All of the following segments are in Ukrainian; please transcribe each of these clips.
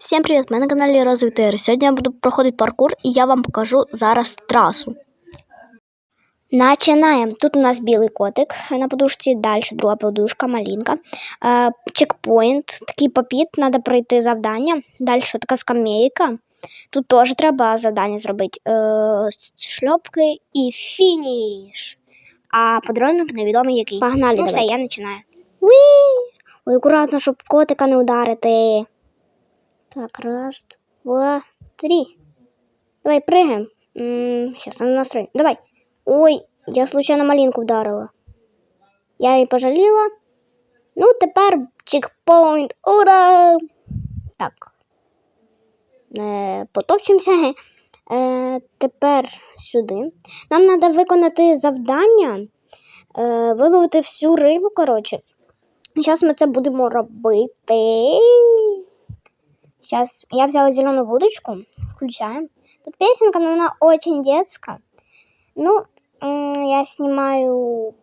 Всім привіт! Ми на каналі Розвитир. Сьогодні я буду проходити паркур і я вам покажу зараз трасу. Начинаємо. Тут у нас білий котик на подушці, далі друга подушка, малинка. Е, чекпоінт, такий попіт, треба пройти завдання. Далі така скамейка. Тут теж треба завдання зробити. Е, шльопки і фініш. А подарунок невідомий який. Погнали, ну, все, я починаю. Уі! Ой, акуратно, щоб котика не ударити. Так, раз, два, три. Давай, прыгаем. Сейчас, надо настроить. Давай. Ой, я случайно малинку вдарила. Я її пожаліла. Ну, тепер чекпоінт. Ура! Так. Е, потопчемося. Е, тепер сюди. Нам треба виконати завдання, е, виловити всю рибу, коротше. Зараз ми це будемо робити. Сейчас я взяла зеленую будочку, включаем. Тут песенка, но она очень детская. Ну, я снимаю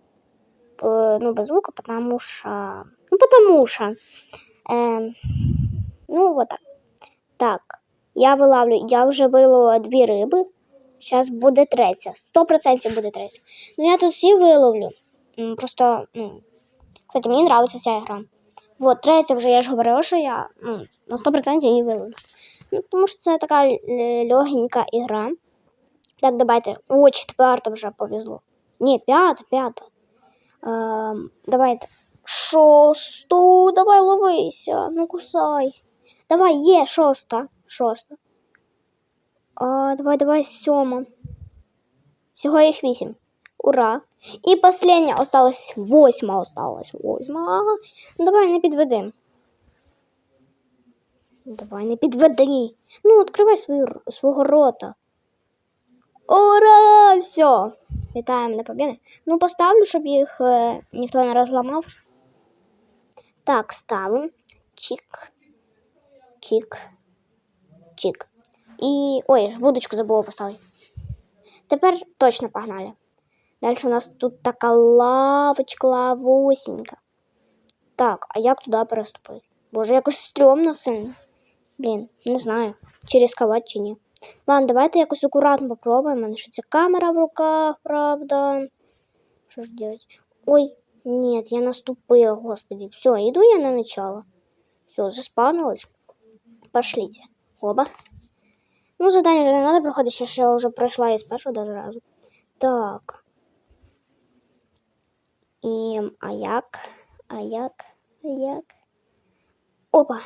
э, ну, без звука, потому что... Ну, потому что... Э, ну, вот так. Так, я вилавлю, я вже виловила дві риби. Зараз буде третя. 100% буде третя. Ну, я тут всі виловлю. Просто, ну... Кстати, мені подобається ця гра. Вот, третя вже я ж говорила, що я ну, на 100% її виловлю. Ну, тому що це така легенька ігра. Так, давайте. О, четверта вже повезло. Ні, п'ята, п'ята. Ем, давайте. Шосту. Давай ловися. Ну кусай. Давай, є, шоста. Шоста. А, давай, давай, сьома. Всього їх вісім. Ура! І последня осталась восьма осталась. Восьма. Ну, давай не підведи. Давай не підведи. Ну, відкривай свою, свого рота. Ура! Все. Вітаємо на побіди. Ну, поставлю, щоб їх е, ніхто не розламав. Так, ставимо. Чик. Чик. Чик. І. Ой, вудочку забула поставити. Тепер точно погнали. Дальше у нас тут така лавочка, лавусенька. Так, а як туди переступити? Боже, якось стрьомно сильно. Блін, не знаю, чи ризикувати, чи ні. Ладно, давайте якось акуратно попробуємо. У мене ще ця камера в руках, правда. Що ж делать? Ой, нет, я наступила, господи. Все, иду я на начало. Все, заспавнилась. Пошлите. Оба. Ну, задание уже не надо проходить, сейчас я уже прошла из первого даже разу. Так. І а як? А як? А як? Опа!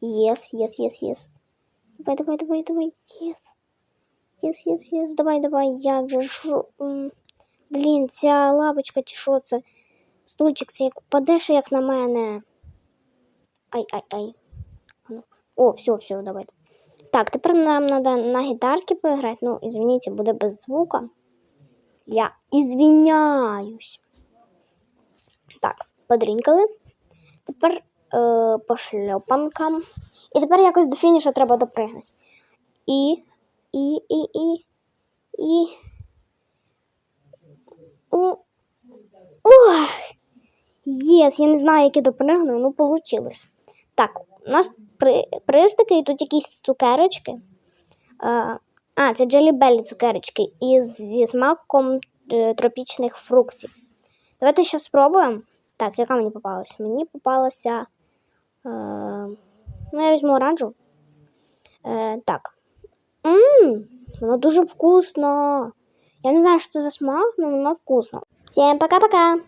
Єс, єс, єс, єс. Давай, давай, давай, давай, єс. Єс, єс, єс. Давай, давай, як же шо? Блін, ця лавочка чи що це? Стульчик цей падеш як на мене. Ай, ай, ай. О, все, все, давайте. Так, тепер нам треба на гітарки поіграти. Ну, извините, буде без звука. Я извиняюсь. Так, подрінкали. Тепер е, по шльопанкам. І тепер якось до фінішу треба допригнути. І, і, і, і, і. Ох! Єс, я не знаю, як я допригну, ну вийшло. Так, у нас при, приз такий, тут якісь цукерочки. Е, а, це джелібелі цукерочки із, зі смаком е, тропічних фруктів. Давайте ще спробуємо. Так, яка мені попалася? Мені попалася. Е, ну, я візьму оранжеву. Е, так. Ммм, воно дуже вкусно. Я не знаю, що це за смак, але воно вкусно. Всім пока-пока!